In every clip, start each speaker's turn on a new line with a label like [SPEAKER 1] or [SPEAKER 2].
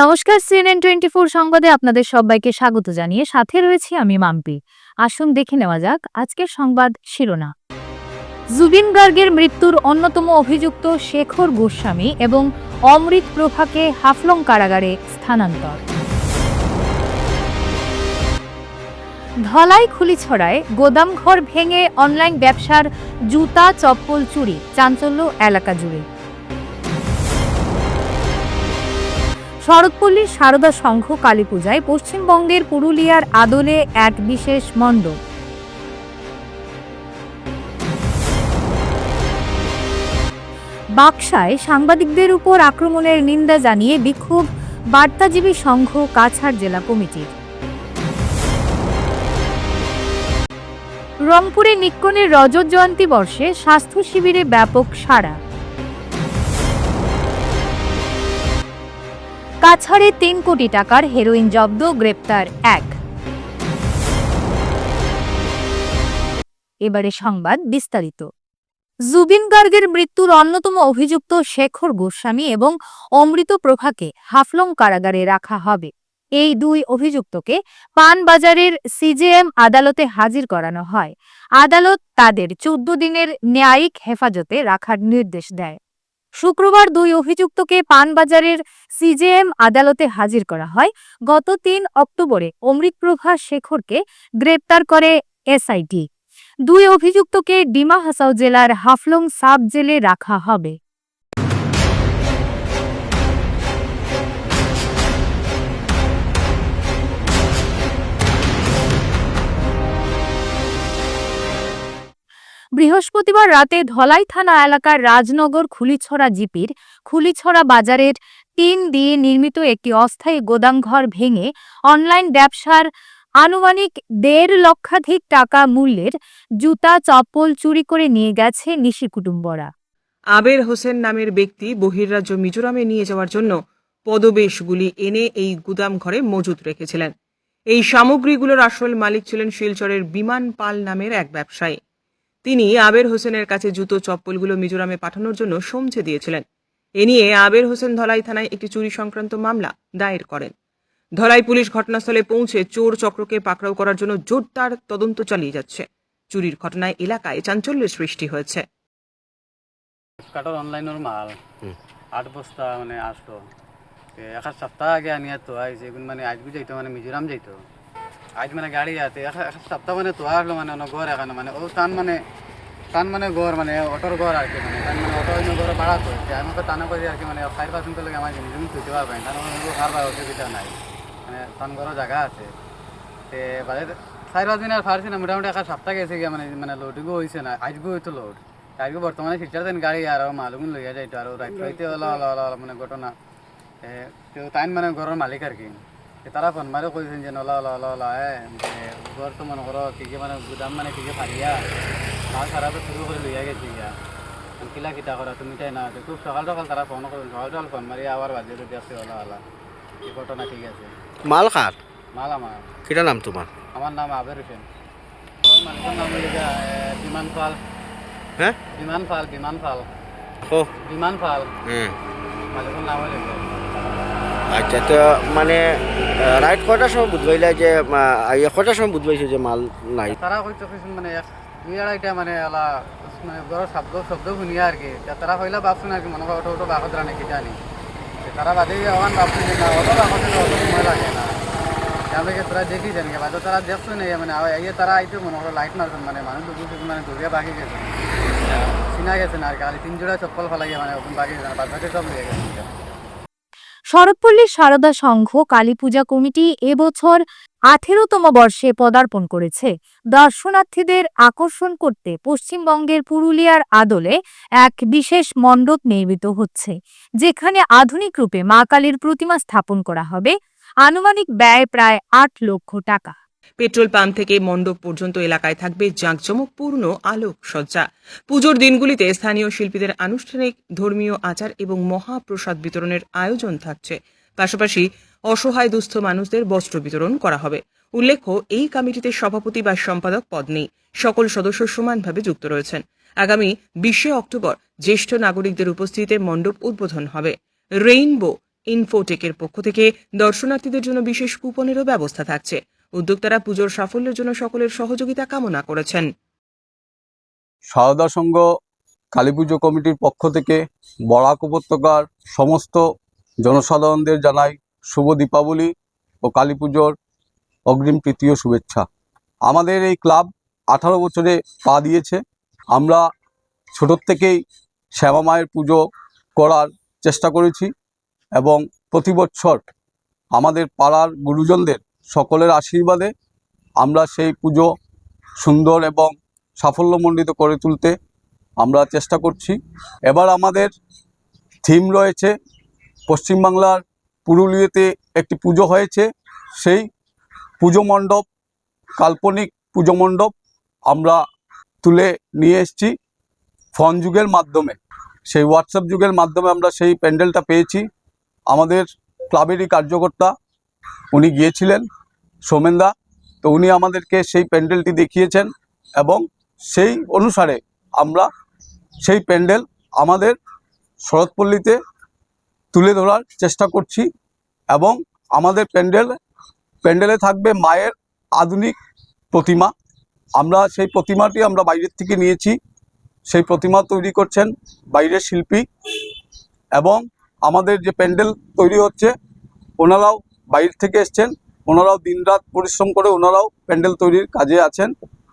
[SPEAKER 1] নমস্কার CNN twenty four সংবাদে আপনাদের সবাইকে স্বাগত জানিয়ে সাথে রয়েছি আমি মাম্পি। আসুন দেখে নেওয়া যাক আজকের সংবাদ শিরোনা জুবিন গার্গের মৃত্যুর অন্যতম অভিযুক্ত শেখর গোস্বামী এবং অমৃত প্রভাকে হাফলং কারাগারে স্থানান্তর। ধলাই খুলিছড়ায় গোদামঘর ভেঙে অনলাইন ব্যবসার জুতা চপ্পল চুরি, চাঞ্চল্য এলাকা জুড়ে। শরৎপল্লী সারদা সংঘ কালী পূজায় পশ্চিমবঙ্গের পুরুলিয়ার আদলে এক বিশেষ মণ্ডপ। বাক্সায় সাংবাদিকদের উপর আক্রমণের নিন্দা জানিয়ে বিক্ষোভ, বার্তাজীবী সংঘ, কাছাড় জেলা কমিটির। রংপুরে নিক্কনের রজত জয়ন্তী বর্ষে স্বাস্থ্য শিবিরে ব্যাপক সাড়া। কাছাড়ে তিন কোটি টাকার হেরোইন জব্দ, গ্রেপ্তার এক। এবারে সংবাদ বিস্তারিত। জুবিন গার্গের মৃত্যুর অন্যতম অভিযুক্ত শেখর গোস্বামী এবং অমৃত প্রভাকে হাফলং কারাগারে রাখা হবে। এই দুই অভিযুক্তকে পানবাজারের সিজেএম আদালতে হাজির করানো হয়। আদালত তাদের চোদ্দ দিনের ন্যায়িক হেফাজতে রাখার নির্দেশ দেয়। শুক্রবার দুই অভিযুক্তকে পানবাজারের সিজেএম আদালতে হাজির করা হয়। গত তিন অক্টোবরে অমৃতপ্রভা শেখরকে গ্রেপ্তার করে এসআইটি। দুই অভিযুক্তকে ডিমা হাসাও জেলার হাফলং সাব জেলে রাখা হবে। বৃহস্পতিবার রাতে ধলাই থানা এলাকার রাজনগর খুলিছড়া জিপির খুলিছড়া বাজারের টিন দিয়ে নির্মিত একটি অস্থায়ী গোদামঘর ভেঙে অনলাইন ব্যবসার আনুমানিক দেড় লক্ষাধিক টাকা মূল্যের জুতা, চপ্পল চুরি করে নিয়ে গেছে নিশি কুটুম্বরা।
[SPEAKER 2] আবের হোসেন নামের ব্যক্তি বহির্রাজ্য মিজোরামে নিয়ে যাওয়ার জন্য পদবেশগুলি এনে এই গুদাম ঘরে মজুত রেখেছিলেন। এই সামগ্রীগুলোর আসল মালিক ছিলেন শিলচরের বিমান পাল নামের এক ব্যবসায়ী। তিনি আবের হোসেনের কাছে জুতো চপ্পলগুলো মিজোরামে পাঠানোর জন্য সমঝে দিয়েছিলেন। এ নিয়ে আবের হোসেন ধলাই থানায় একটি চুরি সংক্রান্ত মামলা দায়ের করেন। ধলাই পুলিশ ঘটনাস্থলে পৌঁছে চোর চক্রকে পাকড়াও করার জন্য জোরদার তদন্ত চালিয়ে যাচ্ছে। চুরির ঘটনায় এলাকায় চাঞ্চল্যের সৃষ্টি হয়েছে।
[SPEAKER 3] কাটার অনলাইনের মাল। আট বস্তা মানে আসলো। এক সপ্তাহ আগে আনিয়া তো এখন মানে আজকে যাইতো মানে মিজোরাম যাইতো। আজ মানে গাড়ি আছে সপ্তাহ মানে তো আসলো মানে অন্য ঘর এখানে মানে ও টান মানে টান মানে ঘর মানে অটোর ঘর আর কি মানে টান মানে অটো অন্য ঘরে ভাড়া যে আমি তো টানা করি আর কি মানে ফাইভ পার্সেন্ট লাগে আমার জিনিস তুলতে পারবেন টান কারবার অসুবিধা নাই মানে টান ঘরও জায়গা আছে। তে বাজে চার পাঁচ দিন আর ফারছি না মোটামুটি এক সপ্তাহ গেছে গিয়া মানে মানে লোডিংও হয়েছে না আজকেও হইতো লোড আজকে বর্তমানে শিলচর দেন গাড়ি আর মালুম লইয়া যাইতো আর রাইত হইতে ওলা মানে ঘটনা। তো তাইন মানে ঘরের মালিক আর কি তারা ফোন মারে কইছেন যে ওলা ওলা ওলা ওলা ঘর তো মনে করো কি কি মানে গুদাম মানে কি কি ফারিয়া মাল সারা তো শুরু করে লইয়া গেছি গিয়া কিলা কিতা করা তুমি তাই না খুব সকাল সকাল তারা ফোন করেন সকাল সকাল ফোন মারি আবার বাজে যদি আছে ওলা ওলা। এই ঘটনা ঠিক আছে?
[SPEAKER 4] মাল খার
[SPEAKER 3] মাল আমার
[SPEAKER 4] কিটা নাম তোমার
[SPEAKER 3] আমার নাম আবের হোসেন। মালিকের নাম এ, বিমান পাল।
[SPEAKER 4] হ্যাঁ
[SPEAKER 3] বিমান পাল বিমান পাল।
[SPEAKER 4] ও
[SPEAKER 3] বিমান পাল।
[SPEAKER 4] হুম
[SPEAKER 3] মালিকের নাম হইল গিয়া।
[SPEAKER 4] আচ্ছা তো মানে রাইট কটার সময় বুঝবাইলা যে আহ, কটার সময় বুঝবাইছো যে মাল নাই?
[SPEAKER 3] তারা হয়তো মানে দুই আড়াইটা মানে এলা মানে ঘরের শব্দ শব্দ শুনিয়া আর কি। তারা হইলা ভাবছেন আর কি মনে করো ওটো বাগত রানে কি জানি। তারা বাদে ভাবছেন যে না অত বাগত অত সময় লাগে না। তাহলে তারা দেখি জানি বাদে তারা দেখছেন এই মানে আওয়া- এই তারা আইতে মনে করো লাইট মারছেন মানে মানুষ দুপুর মানে দৌড়িয়া বাকি গেছে। চিনা গেছে না আর কি তিন জোড়া চপ্পল ফেলাই মানে বাকি গেছে বাদ বাকি সব গেছে।
[SPEAKER 1] শরৎপল্লী সারদা সংঘ কালী পূজা কমিটি এবছর আঠেরোতম বর্ষে পদার্পণ করেছে। দর্শনার্থীদের আকর্ষণ করতে পশ্চিমবঙ্গের পুরুলিয়ার আদলে এক বিশেষ মণ্ডপ নির্মিত হচ্ছে, যেখানে আধুনিক রূপে মা কালীর প্রতিমা স্থাপন করা হবে। আনুমানিক ব্যয় প্রায় আট লক্ষ টাকা।
[SPEAKER 2] পেট্রোল পাম্প থেকে মণ্ডপ পর্যন্ত এলাকায় থাকবে জাঁকজমকপূর্ণ আলোকসজ্জা। পুজোর দিনগুলিতে স্থানীয় শিল্পীদের আনুষ্ঠানিক ধর্মীয় আচার এবং মহাপ্রসাদ বিতরণের আয়োজন থাকছে। পাশাপাশি অসহায় দুস্থ মানুষদের বস্ত্র বিতরণ করা হবে। উল্লেখ্য, এই কমিটিতে সভাপতি বা সম্পাদক পদ নেই। সকল সদস্য সমানভাবে যুক্ত রয়েছেন। আগামী বিশে অক্টোবর জ্যেষ্ঠ নাগরিকদের উপস্থিতিতে মণ্ডপ উদ্বোধন হবে। রেইনবো ইনফোটেকের পক্ষ থেকে দর্শনার্থীদের জন্য বিশেষ কুপনেরও ব্যবস্থা থাকছে। উদ্যোক্তারা পুজোর সাফল্যের জন্য সকলের সহযোগিতা কামনা করেছেন।
[SPEAKER 5] সারদা সংঘ কালী পুজো কমিটির পক্ষ থেকে বরাক উপত্যকার সমস্ত জনসাধারণদের জানাই শুভ দীপাবলি ও কালী পুজোর অগ্রিম তৃতীয় শুভেচ্ছা। আমাদের এই ক্লাব আঠারো বছরে পা দিয়েছে। আমরা ছোটোর থেকেই শ্যামা মায়ের পুজো করার চেষ্টা করেছি এবং প্রতি বছর আমাদের পাড়ার গুরুজনদের সকলের আশীর্বাদে আমরা সেই পুজো সুন্দর এবং সাফল্যমণ্ডিত করে তুলতে আমরা চেষ্টা করছি। এবার আমাদের থিম রয়েছে, পশ্চিমবাংলার পুরুলিয়াতে একটি পুজো হয়েছে। সেই পুজো মণ্ডপ, কাল্পনিক পুজো মণ্ডপ আমরা তুলে নিয়ে এসেছি ফোন যুগের মাধ্যমে। সেই হোয়াটসঅ্যাপ যুগের মাধ্যমে আমরা সেই প্যান্ডেলটা পেয়েছি। আমাদের ক্লাবেরই কার্যকর্তা উনি গিয়েছিলেন সোমেনদা তো উনি আমাদেরকে সেই প্যান্ডেলটি দেখিয়েছেন এবং সেই অনুসারে আমরা সেই প্যান্ডেল আমাদের শরৎপল্লীতে তুলে ধরার চেষ্টা করছি এবং আমাদের প্যান্ডেল, প্যান্ডেলে থাকবে মায়ের আধুনিক প্রতিমা। আমরা সেই প্রতিমাটি আমরা বাইরের থেকে নিয়েছি। সেই প্রতিমা তৈরি করছেন বাইরের শিল্পী এবং আমাদের যে প্যান্ডেল তৈরি হচ্ছে, ওনারাও বাইরে থেকে এসছেন। ওনারাও দিনরাত পরিশ্রম করে ওনারাও প্যান্ডেল তৈরির কাজে আছেন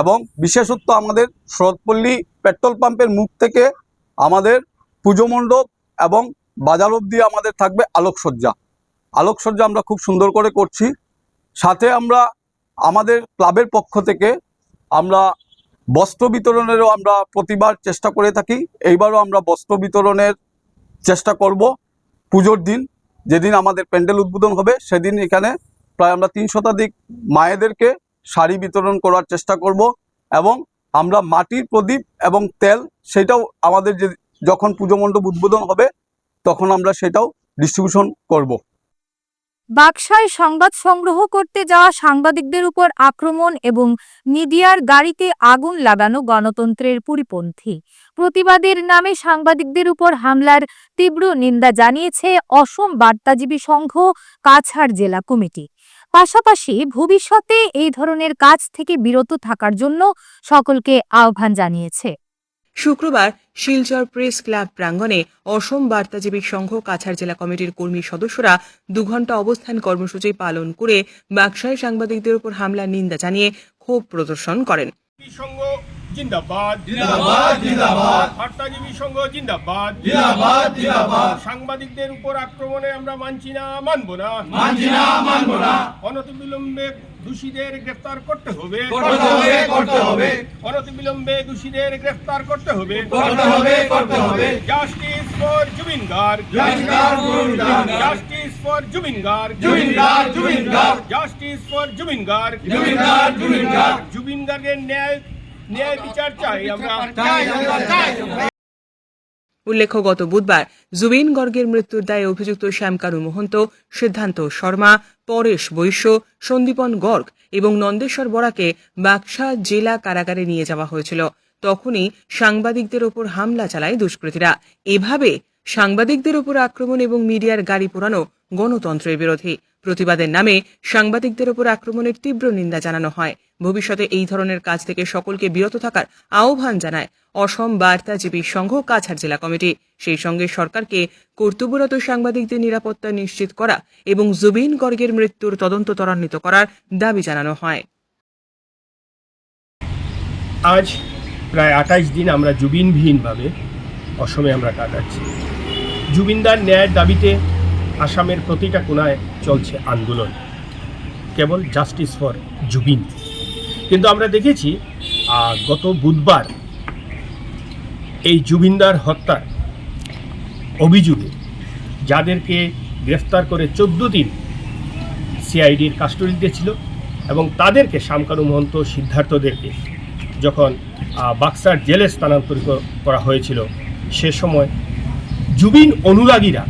[SPEAKER 5] এবং বিশেষত্ব আমাদের শরৎপল্লী পেট্রোল পাম্পের মুখ থেকে আমাদের পুজো মণ্ডপ এবং বাজার অবধি আমাদের থাকবে আলোকসজ্জা। আলোকসজ্জা আমরা খুব সুন্দর করে করছি। সাথে আমরা আমাদের ক্লাবের পক্ষ থেকে আমরা বস্ত্র বিতরণেরও আমরা প্রতিবার চেষ্টা করে থাকি। এইবারও আমরা বস্ত্র বিতরণের চেষ্টা করব পুজোর দিন। যেদিন আমাদের প্যান্ডেল উদ্বোধন হবে, সেদিন এখানে প্রায় আমরা তিন শতাধিক মায়েদেরকে শাড়ি বিতরণ করার চেষ্টা করব এবং আমরা মাটির প্রদীপ এবং তেল সেটাও আমাদের যে, যখন পুজো মণ্ডপ উদ্বোধন হবে, তখন আমরা সেটাও ডিস্ট্রিবিউশন করব।
[SPEAKER 1] বাক্সায় সংবাদ সংগ্রহ করতে যাওয়া সাংবাদিকদের উপর আক্রমণ এবং মিডিয়ার গাড়িতে আগুন লাগানো গণতন্ত্রের পরিপন্থী। প্রতিবাদের নামে সাংবাদিকদের উপর হামলার তীব্র নিন্দা জানিয়েছে অসম বার্তাজীবী সংঘ কাছাড় জেলা কমিটি। পাশাপাশি ভবিষ্যতে এই ধরনের কাজ থেকে বিরত থাকার জন্য সকলকে আহ্বান জানিয়েছে।
[SPEAKER 2] শুক্রবার শিলচর প্রেস ক্লাব প্রাঙ্গণে অসম বার্তাজীবী সংঘ কাছাড় জেলা কমিটির কর্মী সদস্যরা দু ঘণ্টা অবস্থান কর্মসূচি পালন করে বাক্সায় সাংবাদিকদের উপর হামলার নিন্দা জানিয়ে ক্ষোভ প্রদর্শন করেন।
[SPEAKER 6] জিন্দাবাদ। জিন্দাবাদ জিন্দাবাদ। হর্তাজীবী সংঘ জিন্দাবাদ। জিন্দাবাদ জিন্দাবাদ। সাংবাদিকদের উপর আক্রমণে আমরা মানছি না মানবো না। মানছি না মানবো না। অনতিবিলম্বে দোষীদের গ্রেফতার করতে হবে। করতে হবে করতে হবে। অনতিবিলম্বে দোষীদের গ্রেফতার করতে হবে। করতে হবে করতে হবে। Justice for Zubeen Garg justice for Zubeen Garg Zubeen Garg Zubeen Garg justice for Zubeen Garg Zubeen Garg Zubeen Garg Zubeen গার্গের ন্যায় ন্যায় বিচার চাই আমরা। চাই আমরা চাই
[SPEAKER 2] উল্লেখ্য গত বুধবার জুবিন গর্গের মৃত্যুর দায়ে অভিযুক্ত শ্যামকানু মহন্ত সিদ্ধান্ত শর্মা পরেশ বৈশ্য সন্দীপন গর্গ এবং নন্দেশ্বর বরাকে বাক্সা জেলা কারাগারে নিয়ে যাওয়া হয়েছিল। তখনই সাংবাদিকদের ওপর হামলা চালায় দুষ্কৃতীরা। এভাবে সাংবাদিকদের ওপর আক্রমণ এবং মিডিয়ার গাড়ি পোড়ানো গণতন্ত্রের বিরোধী। প্রতিবাদের নামে সাংবাদিকদের ওপর আক্রমণের তীব্র নিন্দা জানানো হয়। ভবিষ্যতে এই ধরনের কাজ থেকে সকলকে বিরত থাকার আহ্বান জানায় অসম বার্তাজীবী সংঘ কাছাড় জেলা কমিটি। সেই সঙ্গে সরকারকে কর্তব্যরত সাংবাদিকদের নিরাপত্তা নিশ্চিত করা এবং জুবিন গর্গের মৃত্যুর তদন্ত ত্বরান্বিত করার দাবি জানানো হয়।
[SPEAKER 6] আজ প্রায় আঠাইশ দিন আমরা জুবিনবিহীনভাবে অসমে আমরা কাটাচ্ছি। জুবিনদার ন্যায়ের দাবিতে আসামের প্রতিটা কোনায় চলছে আন্দোলন। কেবল জাস্টিস ফর জুবিন। কিন্তু আমরা দেখেছি গত বুধবার এই জুবিনদার হত্যার অভিযোগে যাদেরকে গ্রেফতার করে চোদ্দ দিন সিআইডির কাস্টডিতে ছিল এবং তাদেরকে শামকানু মহন্ত সিদ্ধার্থদেরকে যখন বাক্সার জেলে স্থানান্তরিত করা হয়েছিল, সে সময় জুবিন অনুরাগীরা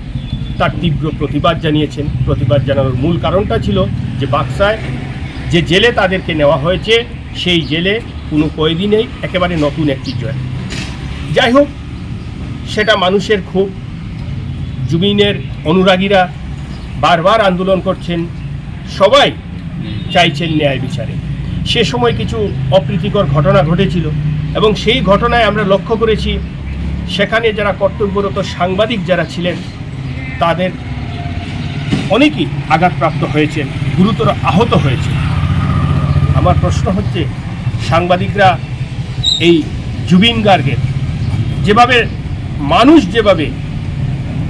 [SPEAKER 6] তার তীব্র প্রতিবাদ জানিয়েছেন। প্রতিবাদ জানানোর মূল কারণটা ছিল যে বাক্সায় যে জেলে তাদেরকে নেওয়া হয়েছে, সেই জেলে কোনো কয়েদি নেই, একেবারে নতুন একটি জেল। যাই হোক, সেটা মানুষের খুব, জুবিনের অনুরাগীরা বারবার আন্দোলন করছেন, সবাই চাইছেন ন্যায় বিচারে। সে সময় কিছু অপ্রীতিকর ঘটনা ঘটেছিল এবং সেই ঘটনায় আমরা লক্ষ্য করেছি, সেখানে যারা কর্তব্যরত সাংবাদিক যারা ছিলেন, তাদের অনেকেই আঘাতপ্রাপ্ত হয়েছেন, গুরুতর আহত হয়েছে আমার প্রশ্ন হচ্ছে, সাংবাদিকরা এই জুবিন গার্গের, যেভাবে মানুষ যেভাবে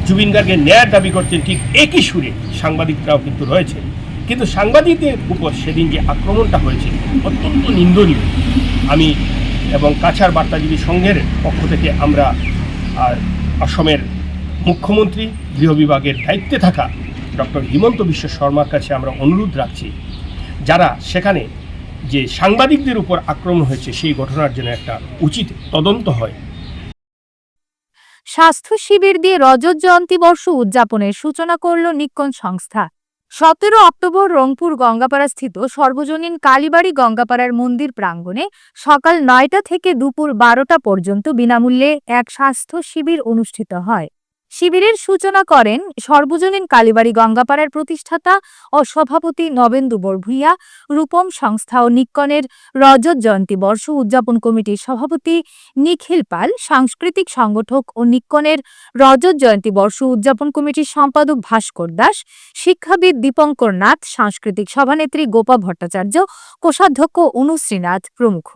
[SPEAKER 6] জুবিন গার্গের ন্যায় দাবি করছেন, ঠিক একই সুরে সাংবাদিকরাও কিন্তু রয়েছেন। কিন্তু সাংবাদিকদের উপর সেদিন যে আক্রমণটা হয়েছে, অত্যন্ত নিন্দনীয়। আমি এবং কাছাড় বার্তাজীবী সংঘের পক্ষ থেকে আমরা আর অসমের মুখ্যমন্ত্রী, গৃহ বিভাগের দায়িত্বে থাকা ডক্টর হিমন্ত বিশ্ব শর্মার কাছে আমরা অনুরোধ রাখছি, যারা সেখানে যে সাংবাদিকদের উপর আক্রমণ হয়েছে, সেই ঘটনার জন্য একটা উচিত তদন্ত হয়।
[SPEAKER 1] স্বাস্থ্য শিবির দিয়ে রজত জয়ন্তী বর্ষ উদযাপনের সূচনা করল নিক্কন সংস্থা। সতেরো অক্টোবর রংপুর গঙ্গাপাড়া স্থিত সর্বজনীন কালীবাড়ি গঙ্গাপাড়ার মন্দির প্রাঙ্গণে সকাল নয়টা থেকে দুপুর বারোটা পর্যন্ত বিনামূল্যে এক স্বাস্থ্য শিবির অনুষ্ঠিত হয়। শিবিরের সূচনা করেন সর্বজনীন কালীবাড়ি গঙ্গাপাড়ার প্রতিষ্ঠাতা ও সভাপতি নবেন্দু বরভূঁইয়া, রূপম সংস্থা ও নিক্কনের রজত জয়ন্তী বর্ষ উদযাপন কমিটির সভাপতি নিখিল পাল, সাংস্কৃতিক সংগঠক ও নিক্কনের রজত জয়ন্তী বর্ষ উদযাপন কমিটির সম্পাদক ভাস্কর দাস, শিক্ষাবিদ দীপঙ্কর নাথ, সাংস্কৃতিক সভানেত্রী গোপা ভট্টাচার্য, কোষাধ্যক্ষ অনুশ্রীনাথ প্রমুখ।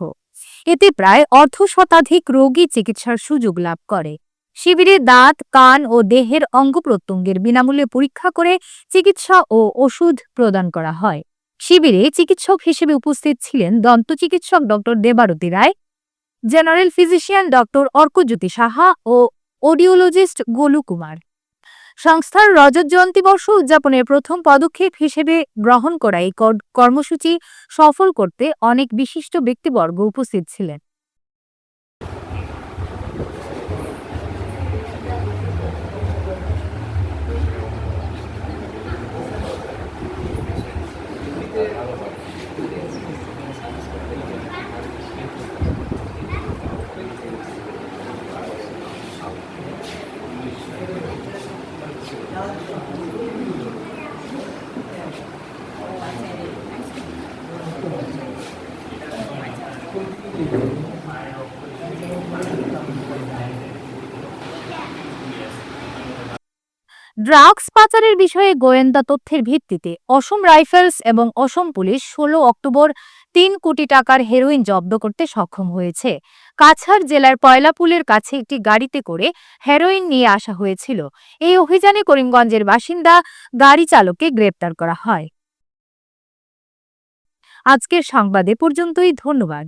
[SPEAKER 1] এতে প্রায় অর্ধ শতাধিক রোগী চিকিৎসার সুযোগ লাভ করে। শিবিরে দাঁত, কান ও দেহের অঙ্গ প্রত্যঙ্গের বিনামূল্যে পরীক্ষা করে চিকিৎসা ও ওষুধ প্রদান করা হয়। শিবিরে চিকিৎসক হিসেবে উপস্থিত ছিলেন দন্ত চিকিৎসক doctor Debarati Roy, general physician doctor Arkajyoti Saha ও অডিওলজিস্ট গোলু কুমার। সংস্থার রজত জয়ন্তী বর্ষ উদযাপনের প্রথম পদক্ষেপ হিসেবে গ্রহণ করা এই কর্মসূচি সফল করতে অনেক বিশিষ্ট ব্যক্তিবর্গ উপস্থিত ছিলেন। ড্রাগস পাচারের বিষয়ে গোয়েন্দা তথ্যের ভিত্তিতে অসম রাইফেলস এবং অসম পুলিশ ষোলো অক্টোবর তিন কোটি টাকার হেরোইন জব্দ করতে সক্ষম হয়েছে। কাছাড় জেলার পয়লাপুলের কাছে একটি গাড়িতে করে হেরোইন নিয়ে আসা হয়েছিল। এই অভিযানে করিমগঞ্জের বাসিন্দা গাড়ি চালককে গ্রেপ্তার করা হয়। আজকের সংবাদে পর্যন্তই, ধন্যবাদ।